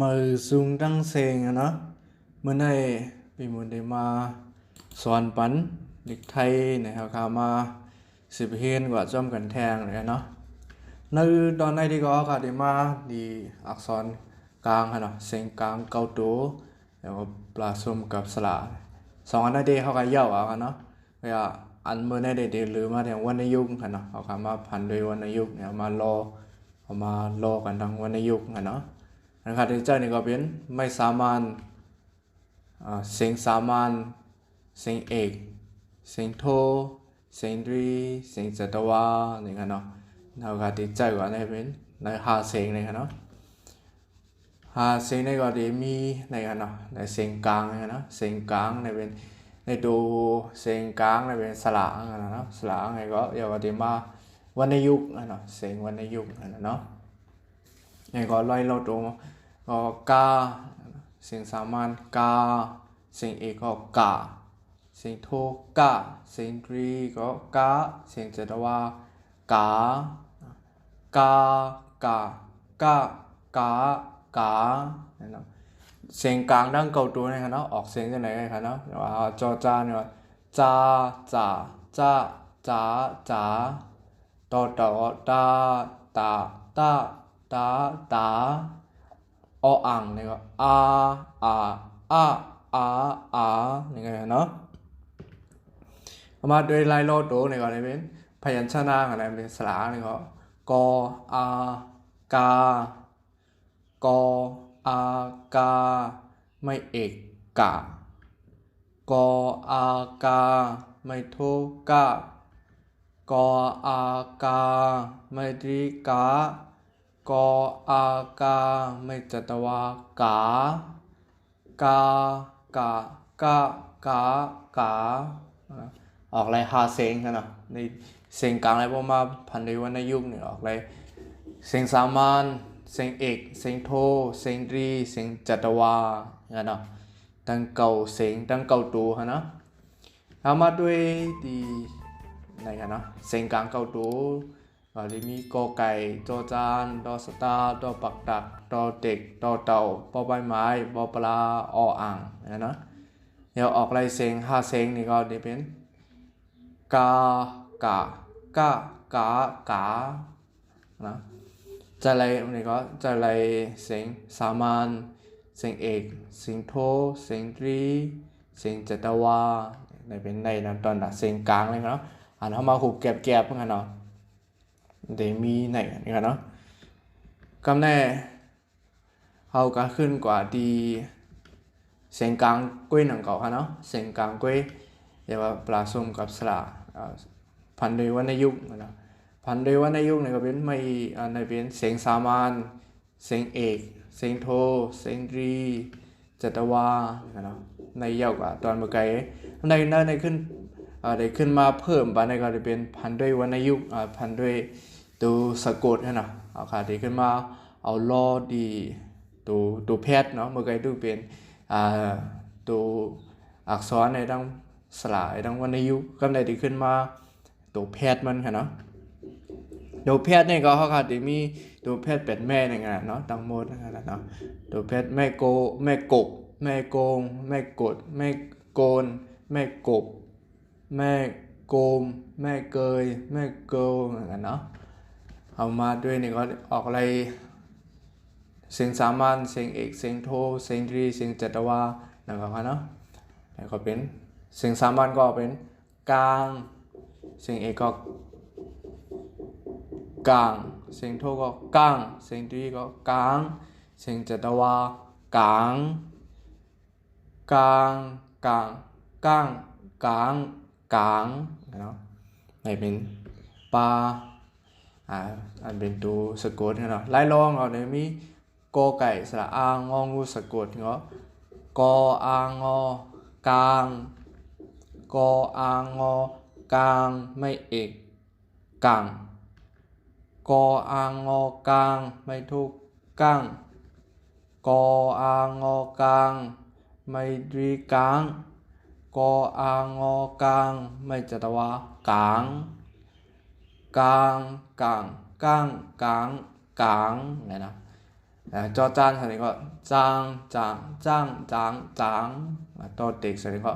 มือซุงตั้งเซงอะเนาะเมื่อในปีมุนได้มาสอนปันเด็กไทยนะครับขามาสิบเฮนกว่าจอมกันแทงเลยเนาะในตอนในที่ก็ค่ะได้มาดีอักษรกลางค่ะเนาะเสียงกลางเกาตัวแล้วก็ปลาส้มกับสระสองอันนั้นเดเขาก็เย่าเอาค่ะเนาะเวลาอันเมื่อในเดหรือมาอย่างวันในยุคค่ะเนาะเขาขามาพันโดวยวันในยุคเนี่ยมารอเอามารอกันทางวันในยุคค่ะเนาะ นะครับที่เจ้านี่ก็เป็นไม่สามารถเสียงสามารถเสียงเอกเสียงโทเสียงดรีเสียงจัตวานี่กันเนาะแล้วก็ที่เจ้าก็ได้เป็นในหาเสียงนี่กันเนาะหาเสียงนี่ก็ด้มีในกันเนาะในเสียงกลางนี่กันเนาะเสียงกลางในเป็นในดูเสียงกลางในเป็นสระกันเนาะสระไงก็เดี๋ยวก็ได้มาวันในยุคนะเนาะเสียงวันในยุคนะเนาะอย่างก็ไล่เราตรง ก็กาเสียงสามัญกา เสียงเอกก็กา เสียงโทกา เสียงตรีก็กา เสียงจัตวากากากากากากาเนาะเสียงกลางดังเก่าตัวนะครับเนาะออกเสียงจะไหนกันครับเนาะว่าจอจานเนี่ยจาจ่าจ้าจ๋าจ๋าต่อต่อตาตาตาตาตา ออ่างนี่ก็อาอาอาอาอานี่ไงเนาะมาด้วยลายโลดโดนี่ก็ได้เป็นพยัญชนะอะไรเป็นสระนี่ก็กออากากออากา ไม่เอกกากออากา ไม่โทกากออากา ไม่ดีกา กออากาไม่จัตวากากากากากากาออกอะไรหาเสียงกันเนาะในเสียงกลางอะไรพวกมาพันในวรรณยุกเนี่ยออกไรเสียงสามัญเสียงเอกเสียงโทเสียงตรีเสียงจัตวาเนี่ยเนาะตั้งเก่าเสียงตั้งเก่าตัวฮะเนาะเอามาด้วยดีไหนกันเนาะเสียงกลางเก่าตั วก็จะมีกอไก่จอจานดอสตาร์ดอปักดักดอเด็กดอเต่าปอใบไม้บอปลาออ่างนะเนาะเดี๋ยวออกลายเสียงห้าเสียงนี่ก็จะเป็นกากากากากานะจะอะไรนี่ก็จะอะไรเสียงสามัญเสียงเอกเสียงโทเสียงตรีเสียงจัตวาในเป็นในนั้นตอนดัเสียงกลางเลยเนาะอ่านเข้ามาหุบแก็บ แก็บเพื่อนเนาะ để mi này cái nó cầm này hầu cả khuyên quả đi sen càng quê nằng cậu hả nó sen càng quê để mà pla sum กับสระพันเดวันในยุคนะพันเดวันในยุคเนี่ยก็เป็นไม่ในเป็นเสียงสามัญเสียงเอกเสียงโทเสียงรีจัตวาเนาะในเยาวกว่าตอนเมื่อไกลในในในขึ้นได้ขึ้นมาเพิ่มไปในก็จะเป็นพันด้วยวรรณยุกต์พันด้วย ตัวสะกดนะเอาค่ะดีขึ้นมาเอาลอดีตัวตัวแพทย์เนาะเมื่อกี้ดูเป็นอ่าตัวอักษรในดังสลายดังวรรณยุกต์ก็ได้ดีขึ้นมาตัวแพทย์มันค่ะเนาะตัวแพทย์เนี่ยก็เขาค่ะดีมีตัวแพทย์เป็นแม่ในงานเนาะตังหมดนะครับเนาะตัวแพทย์แม่โกแม่กบแม่โกงแม่กดแม่โกนแม่กบแม่โกม แม่เกย แม่เกลเหมือนกันเนาะ เอามาด้วยนี่ก็ออกอะไร เสียงสามัญเสียงเอกเสียงโทเสียงตรีเสียงจัตวานะครับเนาะแล้วก็เป็นเสียงสามัญก็เป็นกลางเสียงเอกก็กลางเสียงโทก็กลางเสียงตรีก็กลางเสียงจัตวากลางกลางกลางกลางกลางกลางเนาะไม่เป็นปลา อ่าอันเป็นตัวสะกดเนาะไล่ลองเอาเนี่ยมีกอไก่สระอางงองูสะกดเนาะกออางงอกลางกออางงอกลางไม่เอกกลางกออางงอกลางไม่ทุกกลางกออางงอกลางไม่ดีกลางกออางอกลางไม่จัตวากลาง กลางกลางกลางกลางกลางไงนะอ่าจอจานสันนี้ก็จางจางจางจางจางอ่าต่อเด็กสันนี้ก็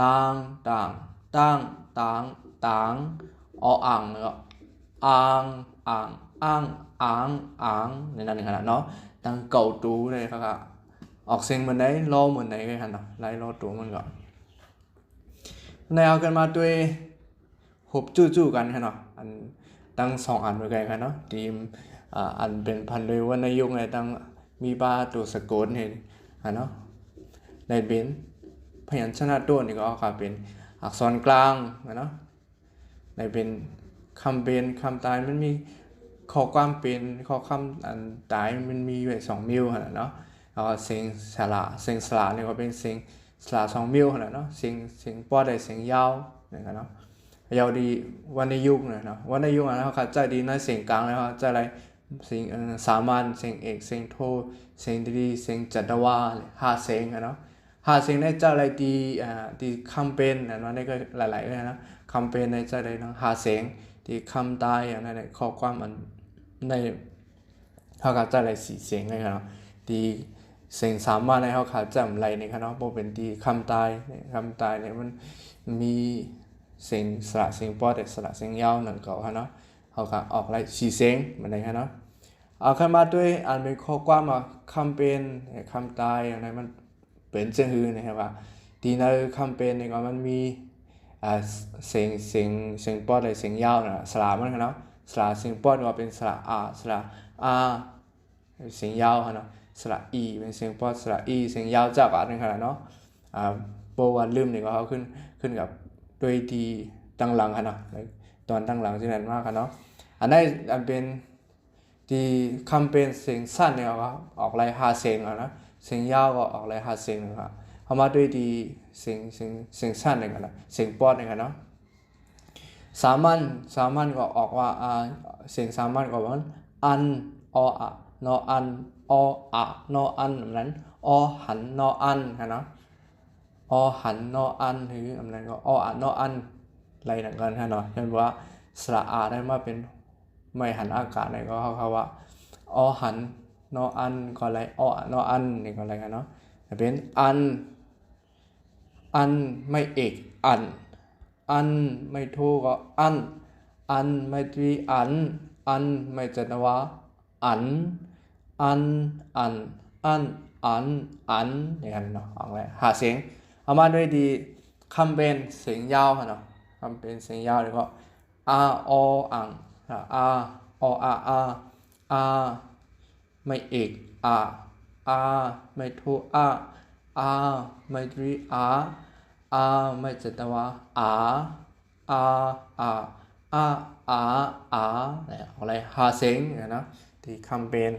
ตังตังตังตังตังออ่างแล้วก็อ่างอ่างอ่างอ่างอ่างในนั้นขนาดเนาะตั้งเก่าตูเลยครับออกเสียงเหมือนไหนรอเหมือนไหนกันครับเนาะไล่รอตัวมันก่อนในเอากันมาด้วยหบจู่ๆกันครับเนาะอัน ตั้งสองอันด้วยกันครับเนาะทีมอันเป็นพันด้วยวรรณยุกต์ในตั้งมีบาตัวสะกดเห็นฮะเนาะในเป็นพยัญชนะตัวนี่ก็ครับเป็นอักษรกลางนะเนาะในเป็นคำเป็นคำตายมันมีข้อความเป็นข้อคำอันตายมันมีไว้สองมิวขนาดเนาะแล้วก็เสียงสระเสียงสระนี่ก็เป็นเสียงสระสองมิวขนาดเนาะเสียงเสียงปอได้เสียงยาวนะครับเนาะ ยาวดีวันในยุคเนี่ยเนาะวันในยุคนะเขาเข้าใจดีในเสียงกลางแล้วเขาใจอะไรเสียงสามัญเสียงเอกเสียงโทเสียงดีเสียงจัตวาห้าเสียงอะเนาะห้าเสียงในใจอะไรดีอ่าดีคำเป็นนะเนาะนี่ก็หลายๆเลยนะคำเป็นในใจอะไรเนาะห้าเสียงที่คำตายอย่างนั้นเนี่ยข้อความมันในเขาข้าใจอะไรสี่เสียงเลยครับเนาะดีสิ่งสามารถในเขาขาดจำไรในคณะโบเป็นดีคำตายเนี่ยคำตายเนี่ยมันมี เสิ่งสระเสิ่งปอดสระสิ่งยาวหนังเก่าฮะเนาะเขาขาออกไรสีเสียงมันในคณะเอาขึ้นมาด้วยอ่านเป็นข้อความมาคำเป็นคำตายอย่างไรมันเป็นเจ้าฮือนะครับว่าดีในคำเป็นเนี่ยก็มันมีอ่าเสียงเสียงเสียงปอดเลยเสียงยาวนะสระมันเนาะสระเสียงปอดก็เป็นสระอาสระอาเสียงยาวฮะเนาะสระอีเป็นเสียงพอดสระอีเสียงยาวจับอะนึงขนาดเนาะอ่าโบวันลืมนี่ก็เขาขึ้นขึ้นกับ ด้วยที่ตั้งหลังค่ะเนาะตอนตั้งหลังที่นั่นมากค่ะเนาะอันนั้นอันเป็นที่คำเป็นเสียงสั้นเนี่ยก็ออกลายหาเสียงอะนะเสียงยาวก็ออกลายหาเสียงนะครับเขามาด้วยดีเสียงเสียงเสียงสั้นนี่กันนะเสียงปอดนี่กันเนาะสามัญสามัญก็ออกว่าอ่าเสียงสามัญก็ว่าอันออะนออันออะนออันแบบนั้นอหันนออันนะเนาะ อหันนออันหรือแบบนั้นก็ออะนออันอะไรหนังกันฮะเนาะเช่นว่าสระอาได้มาเป็นไม่หันอากาศเนี่ยก็เขาเขาว่าอหันนออันก็อะไรออนออันนี่ก็อะไรกันเนาะแต่เป็นอัน อันไม่เอกอัน อันไม่โทก็อัน อันไม่ตรีอัน อันไม่จันวะอัน อัน อัน อัน อัน อันอย่างนั้นเนาะออกเลยหาเสียง อามาด้วยดีคำเป็นเสียงยาวเนาะคำเป็นเสียงยาวแล้วก็อาออังอาออาอาอาไม่เอกอาอาไม่โทอาอาไม่ตรีอาอาไม่จัตวะอาอาอาอาอาอาเนี่ยอะไรหาเสียงเนี่ยนะที่คำเป็น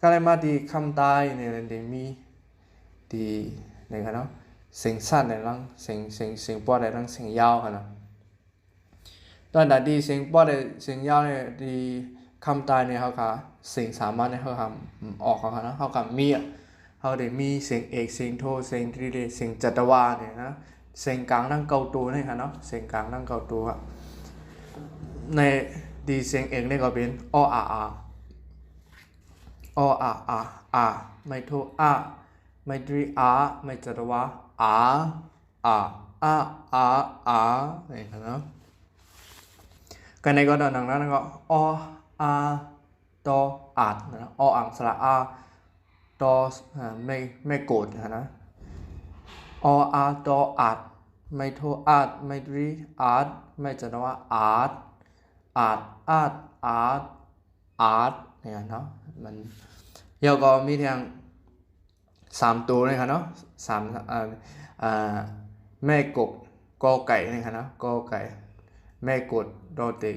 ก็เลยมาดีคำตายเนี่ยเดี๋ยวมีดีนะครับเนาะ เสียงสั้นในรังเสียงเสียงเสียงปอดในรังเสียงยาวครับเนาะตอนนั้นดีเสียงปอดในเสียงยาวเนี่ยดีคำตายเนี่ยเขาค่ะเสียงสามารถเนี่ยเขาคำออกเขาค่ะเนาะเขาคำมีอะเขาได้มีเสียงเอกเสียงโทเสียงตรีเดเสียงจัตวาเนี่ยนะเสียงกลางนั่งเกาตัวนี่ค่ะเนาะเสียงกลางนั่งเกาตัวในดีเสียงเอกเนี่ยก็เป็นออาอาออะอะอะไม่โทอะไม่ตรีอะไม่จัตวะ อะอะอะอะอะนี่ครับเนาะกันในก็ดังนั้นก็ออะตออัดนะออังสระอาตอไม่ไม่โกรธนะออะตออัดไม่โทอัดไม่รีอัดไม่จัตวะอัดอัดอัดอัดอัดเนี่ยเนาะมันแล้วก็มีทาง สามตัวนะครับเนาะสามอ่าอ่าแม่กบกอไก่นะครับเนาะกอไก่ แม่กดดอเด็ก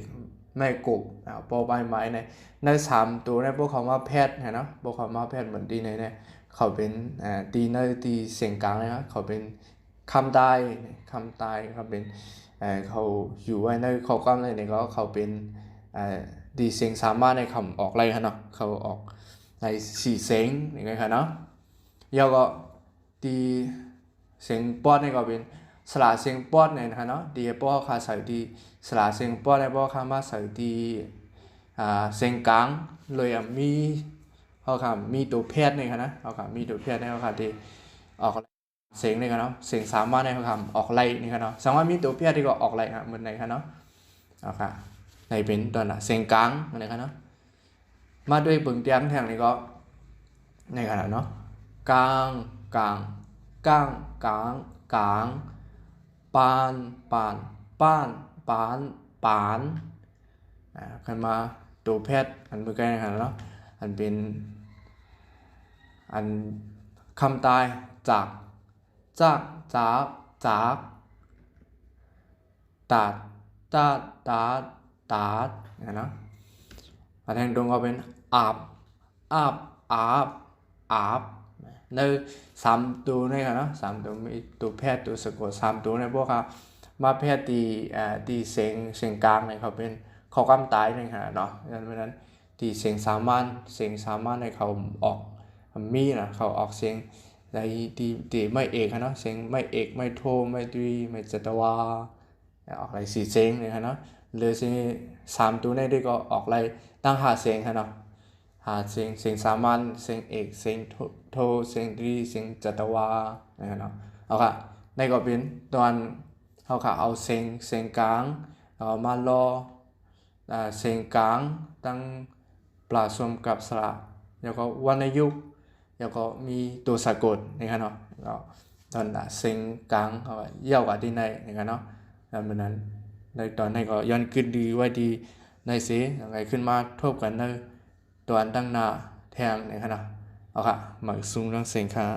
แม่กบอ่าปอใบไม้ในในสามตัวในพวกเขามาแพทย์นะเนาะพวกเขามาแพทย์เหมือนดีในเนี่ยเขาเป็นอ่าตีในตีเสียงกลางนะครับเขาเป็นคำตายคำตายเขาเป็นเอ่อเขาอยู่ไว้ในข้อกล้ามในเนี่ยก็เขาเป็นเอ่อดีเสียงสามารถในคำออกอะไรฮะเนาะเขาออกในสี่เสียงอย่างเงี้ยเนาะ แล้วก็ดีเสียงปอดนี่ก็เป็นสระเสียงปอดเนี่ยนะเนาะดีปอคาใส่ดีสระเสียงปอดในปอคามาใส่ดีอ่าเสียงกลางเลยอะมีเขาค่ะมีตัวแพทย์นี่ค่ะนะเขาค่ะมีตัวแพทย์ในเขาค่ะที่ออกเสียงนี่ค่ะเนาะเสียงสามารถในเขาค่ะออกไล่นี่ค่ะเนาะสามารถมีตัวแพทย์ที่ก็ออกไล่ค่ะเหมือนไหนค่ะเนาะเอาค่ะในเป็นตอนน่ะเสียงกลางอะไรค่ะเนาะมาด้วยเบิ่งเตียงแทงนี่ก็ในขณะเนาะ กลางกลางกลางกลางกลางปานปานป้านปานปานอ่ากันมาตัวแพทย์อันเมื่อกี้นะครับเนาะอันเป็นอันคำตายจากจากจากจากตาดตาดตาดตาดนะเนาะอันแทงตรงก็เป็นอาบอาบอาบอาบ ในสามตัวนี่ครับเนาะสามตัวมีตัวแพทย์ตัวสะกดสามตัวในพวกครับมาแพทย์ตีเอ่อตีเสียงเสียงกลางเนี่ยเขาเป็นเขากำตายนี่ครับเนาะดังนั้นตีเสียงสามัญเสียงสามัญในเขาออกมีนะเขาออกเสียงในตีตีไม่เอกเนาะเสียงไม่เอกไม่โทไม่ตรีไม่จัตวาออกอะไรสี่เสียงเนี่ยครับเนาะหรือเสียงสามตัวในด้วยก็ออกอะไรตั้งหาเสียงครับเนาะ หาเสียงเสียงสามัญเสียงเอกเสียงโทโทเสียงตรีเสียงจัตวานะครับเนาะเอาค่ะในก็เป็นตอนเขาค่ะเอาเสียงเสียงกลางเอามารออ่าเสียงกลางตั้งปลาสมกับสระแล้วก็วรรณยุกต์แล้วก็มีตัวสะกดนะครับเนาะแล้วตอนน่ะเสียงกลางเขาเย่ากับที่ในนะครับเนาะแล้วมันนั้นในตอนนี้ก็ย้อนขึ้นดีไว้ดีในเสียยังไงขึ้นมาทบกันใน ตัวอันตั้งหน้าแทงในขณะเอาค่ะหมักซุ้งเรื่องเสียงค่ะ